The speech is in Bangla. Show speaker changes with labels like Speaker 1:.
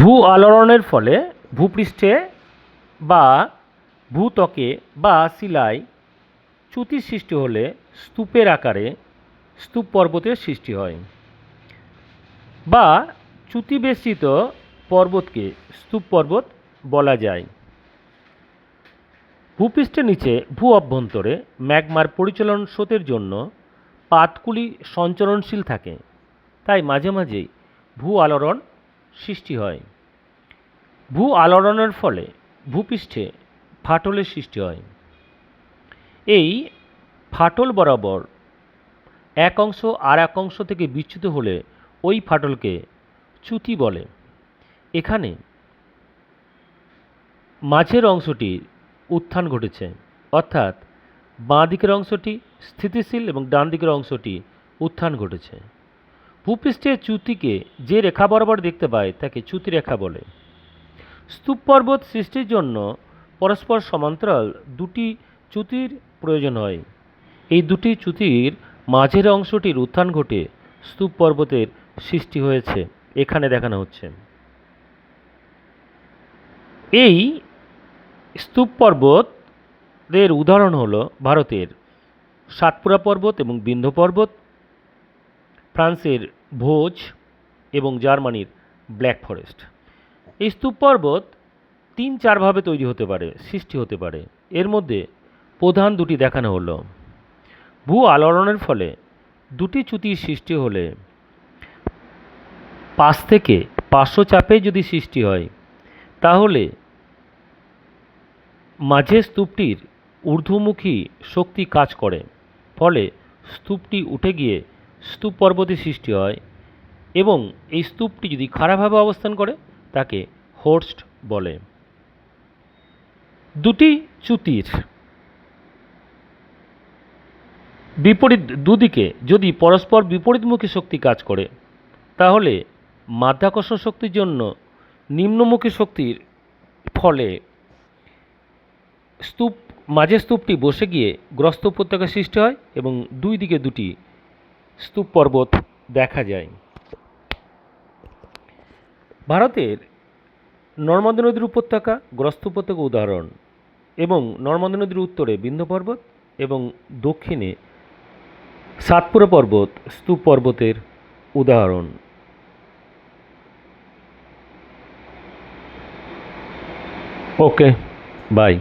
Speaker 1: ভূ আলোড়নের ফলে ভূপৃষ্ঠে বা ভূত্বকে বা শিলায় চ্যুতির সৃষ্টি হলে স্তূপের আকারে স্তূপ পর্বতের সৃষ্টি হয় বা চ্যুতিবেষ্টিত পর্বতকে স্তূপ পর্বত বলা যায়। ভূপৃষ্ঠের নিচে ভূ অভ্যন্তরে ম্যাগমার পরিচালন স্রোতের জন্য পাতগুলি সঞ্চরণশীল থাকে। তাই মাঝে মাঝেই ভূ আলোড়ন সৃষ্টি হয়। ভূ আলোড়নের ফলে ভূপৃষ্ঠে ফাটলের সৃষ্টি হয়। এই ফাটল বরাবর এক অংশ আর এক অংশ থেকে বিচ্যুত হলে ওই ফাটলকে চ্যুতি বলে। এখানে মাঝের অংশটি উত্থান ঘটেছে, অর্থাৎ বাঁ দিকের অংশটি স্থিতিশীল এবং ডান দিকের অংশটি উত্থান ঘটেছে। ভূপৃষ্ঠে চ্যুতিকে যে রেখা বরাবর দেখতে পায়, তাকে চ্যুতি রেখা বলে। স্তূপ পর্বত সৃষ্টির জন্য পরস্পর সমান্তরাল দুটি চ্যুতির প্রয়োজন হয়। এই দুটি চ্যুতির মাঝের অংশটির উত্থান ঘটে স্তূপ পর্বতের সৃষ্টি হয়েছে, এখানে দেখানো হচ্ছে। এই স্তূপ পর্বতের উদাহরণ হলো ভারতের সাতপুরা পর্বত এবং বিন্ধ্য পর্বত, ফ্রান্সের ভোজ এবং জার্মানির ব্ল্যাক ফরেস্ট। এই স্তূপ পর্বত তিন চারভাবে তৈরি হতে পারে, সৃষ্টি হতে পারে। এর মধ্যে প্রধান দুটি দেখানো হলো। ভূ আলোড়নের ফলে দুটি চ্যুতির সৃষ্টি হলে পাশ থেকে পার্শ্ব চাপে যদি সৃষ্টি হয়, তাহলে মাঝে স্তূপটির ঊর্ধ্বমুখী শক্তি কাজ করে। ফলে স্তূপটি উঠে গিয়ে স্তূপ পর্বতের সৃষ্টি হয় এবং এই স্তূপটি যদি খারাপভাবে অবস্থান করে, তাকে হোর্স্ট বলে। দুটি চ্যুতির বিপরীত দুদিকে যদি পরস্পর বিপরীতমুখী শক্তি কাজ করে, তাহলে মাধ্যাকর্ষণ শক্তির জন্য নিম্নমুখী শক্তির ফলে স্তূপ, মাঝের স্তূপটি বসে গিয়ে গ্রস্ত উপত্যকা সৃষ্টি হয় এবং দুই দিকে দুটি স্তূপ পর্বত দেখা যায়। ভারতের নর্মদা নদীর উপত্যকা, গ্রস্ত উপত্যকা উদাহরণ এবং নর্মদা নদীর উত্তরে বিন্ধ্য পর্বত এবং দক্ষিণে সাতপুরা পর্বত স্তূপ পর্বতের উদাহরণ। Okay, bye.